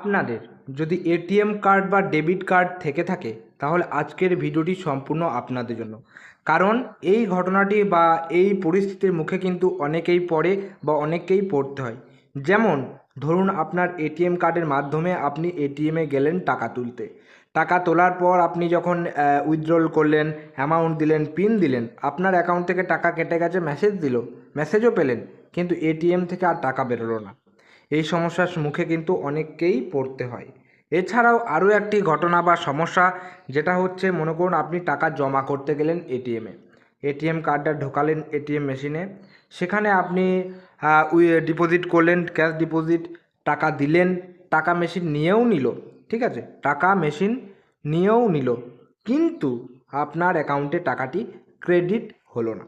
আপনাদের যদি ATM card বা ডেবিট কার্ড থেকে থাকে, তাহলে আজকের ভিডিওটি সম্পূর্ণ আপনাদের জন্য। কারণ এই ঘটনাটি বা এই পরিস্থিতির মুখে কিন্তু অনেকেই পড়ে বা অনেককেই পড়তে হয়। যেমন, ধরুন আপনার এটিএম কার্ডের মাধ্যমে আপনি এটিএমে গেলেন টাকা তুলতে। টাকা তোলার পর আপনি যখন উইথড্রল করলেন অ্যামাউন্ট দিলেন পিন দিলেন, আপনার অ্যাকাউন্ট থেকে টাকা কেটে গেছে মেসেজ দিল মেসেজও পেলেন, কিন্তু এটিএম থেকে আর টাকা বেরোলো না। এই সমস্যার মুখে কিন্তু অনেককেই পড়তে হয়। এছাড়াও আরও একটি ঘটনা বা সমস্যা, যেটা হচ্ছে মনে করুন আপনি টাকা জমা করতে গেলেন এটিএমে এটিএম কার্ডটা ঢোকালেন এটিএম মেশিনে। সেখানে আপনি ডিপোজিট করলেন ক্যাশ ডিপোজিট টাকা দিলেন, টাকা মেশিন নিয়েও নিল, ঠিক আছে? টাকা মেশিন নিয়েও নিল, কিন্তু আপনার অ্যাকাউন্টে টাকাটি ক্রেডিট হলো না।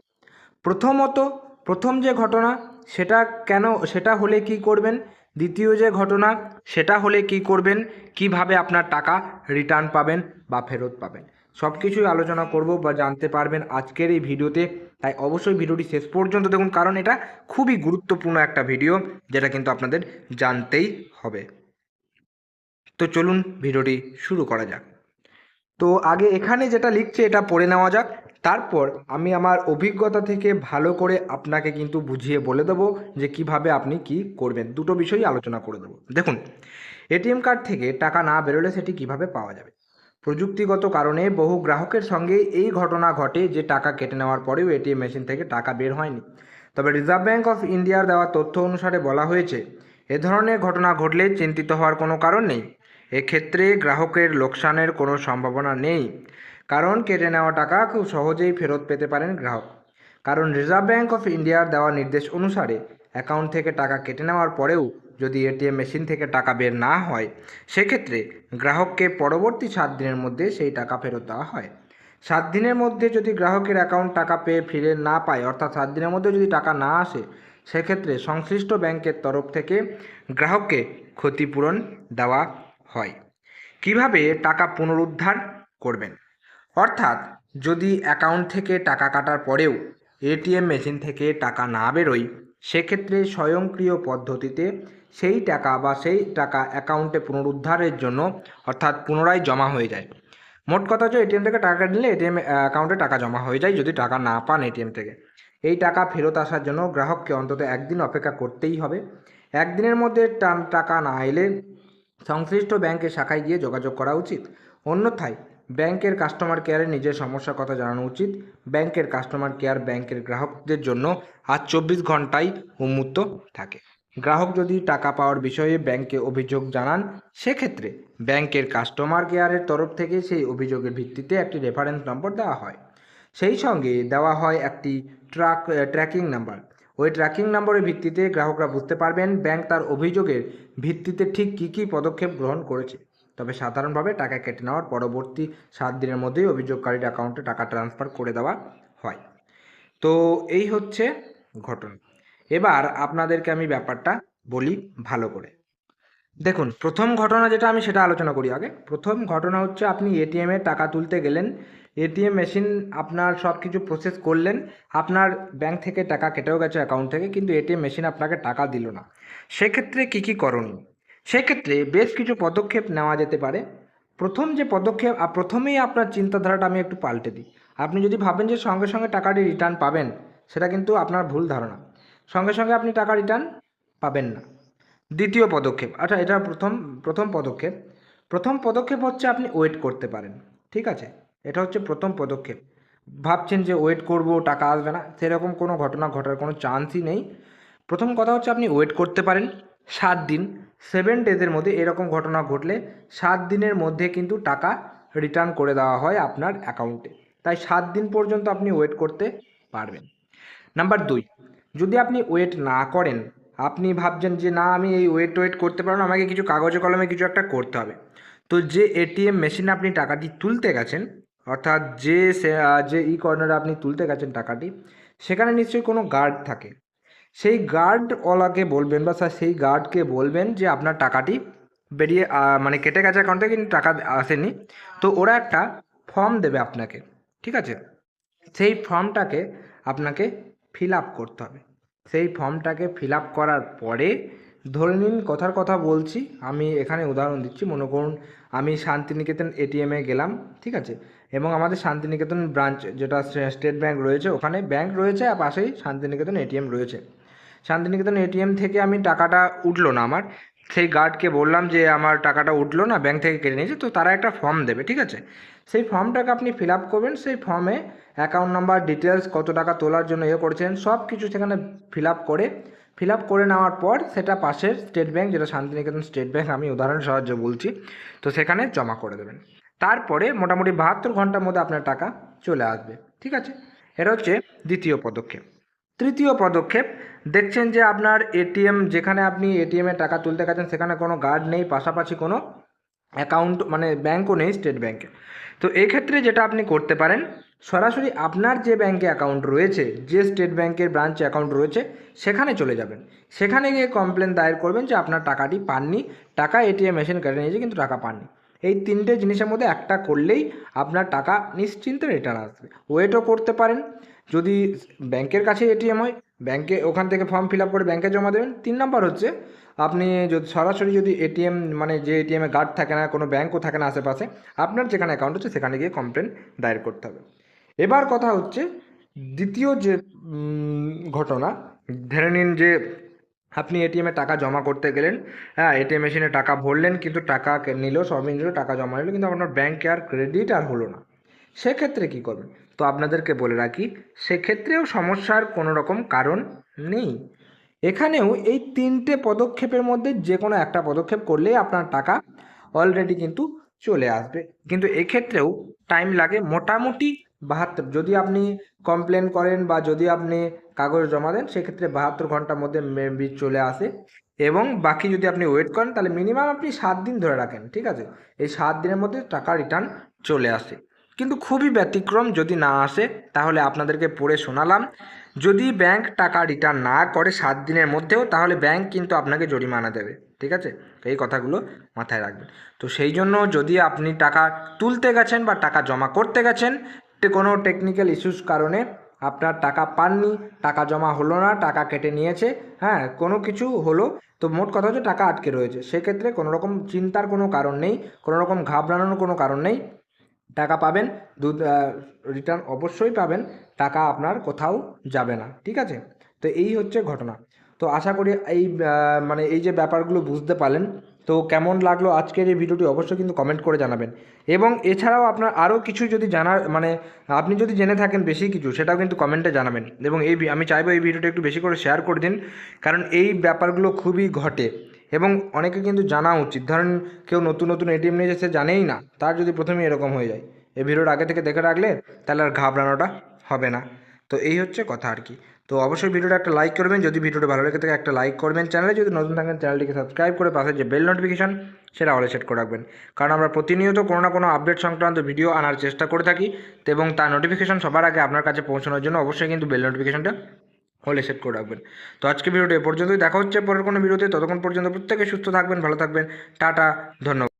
প্রথমত প্রথম যে ঘটনা, সেটা কেন, সেটা হলে কি করবেন? দ্বিতীয় যে ঘটনা, সেটা হলে কি করবেন? কীভাবে আপনার টাকা রিটার্ন পাবেন বা ফেরত পাবেন? সব কিছুই আলোচনা করব বা জানতে পারবেন আজকের এই ভিডিওতে। তাই অবশ্যই ভিডিওটি শেষ পর্যন্ত দেখুন, কারণ এটা খুবই গুরুত্বপূর্ণ একটা ভিডিও, যেটা কিন্তু আপনাদের জানতেই হবে। তো চলুন ভিডিওটি শুরু করা যাক। তো আগে এখানে যেটা লিখছে, এটা পড়ে নেওয়া যাক। তারপর আমি আমার অভিজ্ঞতা থেকে ভালো করে আপনাকে কিন্তু বুঝিয়ে বলে দেবো যে কীভাবে আপনি কি করবেন। দুটো বিষয়ই আলোচনা করে দেবো। দেখুন, এটিএম কার্ড থেকে টাকা না বেরোলে সেটি কীভাবে পাওয়া যাবে? প্রযুক্তিগত কারণে বহু গ্রাহকের সঙ্গে এই ঘটনা ঘটে যে টাকা কেটে নেওয়ার পরেও এটিএম মেশিন থেকে টাকা বের হয়নি। তবে রিজার্ভ ব্যাঙ্ক অফ ইন্ডিয়ার দেওয়া তথ্য অনুসারে বলা হয়েছে, এ ধরনের ঘটনা ঘটলে চিন্তিত হওয়ার কোনো কারণ নেই। এক্ষেত্রে গ্রাহকের লোকসানের কোনো সম্ভাবনা নেই। কারণ কেটে নেওয়া টাকা খুব সহজেই ফেরত পেতে পারেন গ্রাহক। কারণ রিজার্ভ ব্যাঙ্ক অফ ইন্ডিয়ার দেওয়া নির্দেশ অনুসারে অ্যাকাউন্ট থেকে টাকা কেটে নেওয়ার পরেও যদি এটিএম মেশিন থেকে টাকা বের না হয়, সেক্ষেত্রে গ্রাহককে পরবর্তী সাত দিনের মধ্যে সেই টাকা ফেরত দেওয়া হয়। সাত দিনের মধ্যে যদি গ্রাহকের অ্যাকাউন্ট টাকা পেয়ে ফিরে না পায়, অর্থাৎ সাত দিনের মধ্যে যদি টাকা না আসে, সেক্ষেত্রে সংশ্লিষ্ট ব্যাংকের তরফ থেকে গ্রাহককে ক্ষতিপূরণ দেওয়া হয়। কীভাবে টাকা পুনরুদ্ধার করবেন? অর্থাৎ যদি অ্যাকাউন্ট থেকে টাকা কাটার পরেও এটিএম মেশিন থেকে টাকা না বেরোয়, সেক্ষেত্রে স্বয়ংক্রিয় পদ্ধতিতে সেই টাকা বা সেই টাকা অ্যাকাউন্টে পুনরুদ্ধারের জন্য অর্থাৎ পুনরায় জমা হয়ে যায়। মোট কথা হচ্ছে এটিএম থেকে টাকা নিলে এটিএম অ্যাকাউন্টে টাকা জমা হয়ে যায় যদি টাকা না পান এটিএম থেকে। এই টাকা ফেরত আসার জন্য গ্রাহককে অন্তত একদিন অপেক্ষা করতেই হবে। একদিনের মধ্যে টাকা না এলে সংশ্লিষ্ট ব্যাংকের শাখায় গিয়ে যোগাযোগ করা উচিত। অন্যথায় ব্যাংকের কাস্টমার কেয়ারে নিজের সমস্যার কথা জানানো উচিত। ব্যাংকের কাস্টমার কেয়ার ব্যাংকের গ্রাহকদের জন্য আজ চব্বিশ ঘন্টাই উন্মুক্ত থাকে। গ্রাহক যদি টাকা পাওয়ার বিষয়ে ব্যাংকে অভিযোগ জানান, সেক্ষেত্রে ব্যাংকের কাস্টমার কেয়ারের তরফ থেকে সেই অভিযোগের ভিত্তিতে একটি রেফারেন্স নম্বর দেওয়া হয়। সেই সঙ্গে দেওয়া হয় একটি ট্রাক ট্র্যাকিং নাম্বার ওই ট্র্যাকিং নম্বরের ভিত্তিতে গ্রাহকরা বুঝতে পারবেন ব্যাংক তার অভিযোগের ভিত্তিতে ঠিক কী কী পদক্ষেপ গ্রহণ করেছে। তবে সাধারণভাবে টাকা কেটে নেওয়ার পরবর্তী সাত দিনের মধ্যেই অভিযোগকারীর অ্যাকাউন্টে টাকা ট্রান্সফার করে দেওয়া হয়। তো এই হচ্ছে ঘটনা। এবার আপনাদেরকে আমি ব্যাপারটা বলি ভালো করে। দেখুন, প্রথম ঘটনা যেটা আমি সেটা আলোচনা করি আগে। প্রথম ঘটনা হচ্ছে আপনি এটিএমে টাকা তুলতে গেলেন এটিএম মেশিন আপনার সব কিছু প্রসেস করলেন, আপনার ব্যাংক থেকে টাকা কেটেও গেছে অ্যাকাউন্ট থেকে, কিন্তু এটিএম মেশিন আপনাকে টাকা দিল না। সেক্ষেত্রে কী কী করণীয়? সেক্ষেত্রে বেশ কিছু পদক্ষেপ নেওয়া যেতে পারে। প্রথম যে পদক্ষেপ প্রথমেই আপনার চিন্তাধারাটা আমি একটু পাল্টে দিই। আপনি যদি ভাবেন যে সঙ্গে সঙ্গে টাকাটি রিটার্ন পাবেন, সেটা কিন্তু আপনার ভুল ধারণা। সঙ্গে সঙ্গে আপনি টাকা রিটার্ন পাবেন না। দ্বিতীয় পদক্ষেপ আচ্ছা এটা প্রথম প্রথম পদক্ষেপ। প্রথম পদক্ষেপ হচ্ছে আপনি ওয়েট করতে পারেন, ঠিক আছে? এটা হচ্ছে প্রথম পদক্ষেপ। ভাবছেন যে ওয়েট করব, টাকা আসবে না, সেরকম কোনো ঘটনা ঘটার কোনো চান্সই নেই। প্রথম কথা হচ্ছে আপনি ওয়েট করতে পারেন সাত দিন। সেভেন ডেজের মধ্যে এরকম ঘটনা ঘটলে সাত দিনের মধ্যে কিন্তু টাকা রিটার্ন করে দেওয়া হয় আপনার অ্যাকাউন্টে। তাই সাত দিন পর্যন্ত আপনি ওয়েট করতে পারবেন। নাম্বার দুই, যদি আপনি ওয়েট না করেন, আপনি ভাবছেন যে না, আমি এই ওয়েট ওয়েট করতে পারব না, আমাকে কিছু কাগজে কলমে কিছু একটা করতে হবে। তো যে এটিএম মেশিনে আপনি টাকাটি তুলতে গেছেন, অর্থাৎ যে যে ই কর্নারে আপনি তুলতে গেছেন টাকাটি, সেখানে নিশ্চয়ই কোনো গার্ড থাকে। সেই গার্ডওয়ালাকে বলবেন বা স্যার সেই গার্ডকে বলবেন যে আপনার টাকাটি বেরিয়ে মানে কেটে গেছে অ্যাকাউন্টে কিন্তু টাকা আসেনি। তো ওরা একটা ফর্ম দেবে আপনাকে, ঠিক আছে? সেই ফর্মটাকে আপনাকে ফিল আপ করতে হবে। সেই ফর্মটাকে ফিল আপ করার পরে ধরে নিন কথার কথা বলছি, আমি এখানে উদাহরণ দিচ্ছি। মনে করুন আমি শান্তিনিকেতন এটিএমে গেলাম, ঠিক আছে? এবং আমাদের শান্তিনিকেতন ব্রাঞ্চ যেটা স্টেট ব্যাংক রয়েছে, ওখানে ব্যাংক রয়েছে আর পাশেই শান্তিনিকেতন এটিএম রয়েছে। শান্তিনিকেতন এটিএম থেকে আমি টাকাটা উঠল না আমার। সেই গার্ডকে বললাম যে, আমার টাকাটা উঠল না ব্যাংক থেকে কেটে নিয়েছে। তো তারা একটা ফর্ম দেবে, ঠিক আছে? সেই ফর্মটাকে আপনি ফিল আপ করবেন, সেই ফর্মে অ্যাকাউন্ট নাম্বার ডিটেলস কত টাকা তোলার জন্য ইয়ে করেছেন, সব কিছু সেখানে ফিল আপ করে ফিল আপ করে নেওয়ার পর সেটা পাশের স্টেট ব্যাঙ্ক যেটা শান্তিনিকেতন স্টেট ব্যাঙ্ক আমি উদাহরণ সাহায্যে বলছি, তো সেখানে জমা করে দেবেন। তারপরে মোটামুটি বাহাত্তর ঘণ্টার মধ্যে আপনার টাকা চলে আসবে, ঠিক আছে? এটা হচ্ছে দ্বিতীয় পদক্ষেপ। তৃতীয় পদক্ষেপ, দেখছেন যে আপনার এটিএম, যেখানে আপনি এটিএমে টাকা তুলতে গেছেন, সেখানে কোনো গার্ড নেই, পাশাপাশি কোনো অ্যাকাউন্ট মানে ব্যাঙ্কও নেই স্টেট ব্যাঙ্কে তো এক্ষেত্রে যেটা আপনি করতে পারেন, সরাসরি আপনার যে ব্যাঙ্কে অ্যাকাউন্ট রয়েছে, যে স্টেট ব্যাঙ্কের ব্রাঞ্চ অ্যাকাউন্ট রয়েছে, সেখানে চলে যাবেন। সেখানে গিয়ে কমপ্লেন দায়ের করবেন যে আপনার টাকাটি পাননি, টাকা এটিএম মেশিন কেটে নিয়েছে, কিন্তু টাকা পাননি। এই তিনটে জিনিসের মধ্যে একটা করলেই আপনার টাকা নিশ্চিন্তে রিটার্ন আসবে। ওয়েটও করতে পারেন। যদি ব্যাংকের কাছে এটিএম হয়, ব্যাংকে ওখান থেকে ফর্ম ফিল আপ করে ব্যাংকে জমা দেবেন। তিন নম্বর হচ্ছে, আপনি যদি সরাসরি যদি এটিএম মানে যে এটিএমে গার্ড থাকে না, কোনো ব্যাংকও থাকে না আশেপাশে, আপনার যেখানে অ্যাকাউন্ট হচ্ছে সেখানে গিয়ে কমপ্লেন দায়ের করতে হবে। এবার কথা হচ্ছে, দ্বিতীয় যে ঘটনা, ধরে নিন যে আপনি এটিএমে টাকা জমা করতে গেলেন হ্যাঁ এটিএম মেশিনে টাকা ভরলেন, কিন্তু টাকা নিল সবই নিল, টাকা জমা নিল, কিন্তু আপনার ব্যাংকে আর ক্রেডিট আর হলো না। সেক্ষেত্রে কী করবেন? তো আপনাদেরকে বলে রাখি, সেক্ষেত্রেও সমস্যার কোনো রকম কারণ নেই। এখানেও এই তিনটে পদক্ষেপের মধ্যে যে কোনো একটা পদক্ষেপ করলেই আপনার টাকা অলরেডি কিন্তু চলে আসবে। কিন্তু এক্ষেত্রেও টাইম লাগে মোটামুটি বাহাত্তর। যদি আপনি কমপ্লেন করেন বা যদি আপনি কাগজ জমা দেন, সেক্ষেত্রে বাহাত্তর ঘণ্টার মধ্যে মেবি চলে আসে। এবং বাকি যদি আপনি ওয়েট করেন, তাহলে মিনিমাম আপনি সাত দিন ধরে রাখেন, ঠিক আছে? এই সাত দিনের মধ্যে টাকা রিটার্ন চলে আসে। কিন্তু খুবই ব্যতিক্রম যদি না আসে, তাহলে আপনাদেরকে পড়ে শোনালাম। যদি ব্যাংক টাকা রিটার্ন না করে সাত দিনের মধ্যেও, তাহলে ব্যাংক কিন্তু আপনাকে জরিমানা দেবে, ঠিক আছে? এই কথাগুলো মাথায় রাখবেন। তো সেই জন্য যদি আপনি টাকা তুলতে গেছেন বা টাকা জমা করতে গেছেন কোনো টেকনিক্যাল ইস্যুস কারণে আপনার টাকা পাননি, টাকা জমা হলো না, টাকা কেটে নিয়েছে হ্যাঁ কোনো কিছু হলো, তো মোট কথা হচ্ছে টাকা আটকে রয়েছে। সেক্ষেত্রে কোনো রকম চিন্তার কোনো কারণ নেই, কোনো রকম ঘাবড়ানোর কোনো কারণ নেই। টাকা পাবেন দু রিটার্ন অবশ্যই পাবেন, টাকা আপনার কোথাও যাবে না, ঠিক আছে? তো এই হচ্ছে ঘটনা। তো আশা করি এই মানে এই যে ব্যাপারগুলো বুঝতে পারলেন, তো কেমন লাগল আজকের এই ভিডিওটি অবশ্যই কিন্তু কমেন্ট করে জানাবেন। এবং এছাড়াও আপনার আরও কিছু যদি জানার মানে আপনি যদি জেনে থাকেন বেশি কিছু, সেটাও কিন্তু কমেন্টে জানাবেন। এবং এই আমি চাইব এই ভিডিওটা একটু বেশি করে শেয়ার করে দিন, কারণ এই ব্যাপারগুলো খুবই ঘটে। এবং অনেকে কিন্তু জানা উচিত। ধরেন কেউ নতুন নতুন এটিএম নিয়েছে সে জানেই না, তার যদি প্রথমে এরকম হয়ে যায়। এই ভিডিওটা আগে থেকে দেখে রাখলে তাহলে আর ঘাবড়ানোটা হবে না। তো এই হচ্ছে কথা আর কি। তো অবশ্যই ভিডিওটা একটা লাইক করবেন। যদি ভিডিওটা ভালো লেগে থাকে, একটা লাইক করবেন। চ্যানেলে যদি নতুন থাকেন, চ্যানেলটিকে সাবস্ক্রাইব করে পাশে যে বেল নোটিফিকেশন সেটা অলে সেট করে রাখবেন। কারণ আমরা প্রতিনিয়ত কোনো না কোনো আপডেট সংক্রান্ত ভিডিও আনার চেষ্টা করে থাকি। এবং তার নোটিফিকেশান সবার আগে আপনার কাছে পৌঁছানোর জন্য অবশ্যই কিন্তু বেল নোটিফিকেশনটা হলে সেট করে রাখবেন। তো আজকে ভিডিওটি এ পর্যন্তই। দেখা হচ্ছে পরের কোনো ভিডিওতে। ততক্ষণ পর্যন্ত প্রত্যেকে সুস্থ থাকবেন, ভালো থাকবেন। টাটা, ধন্যবাদ।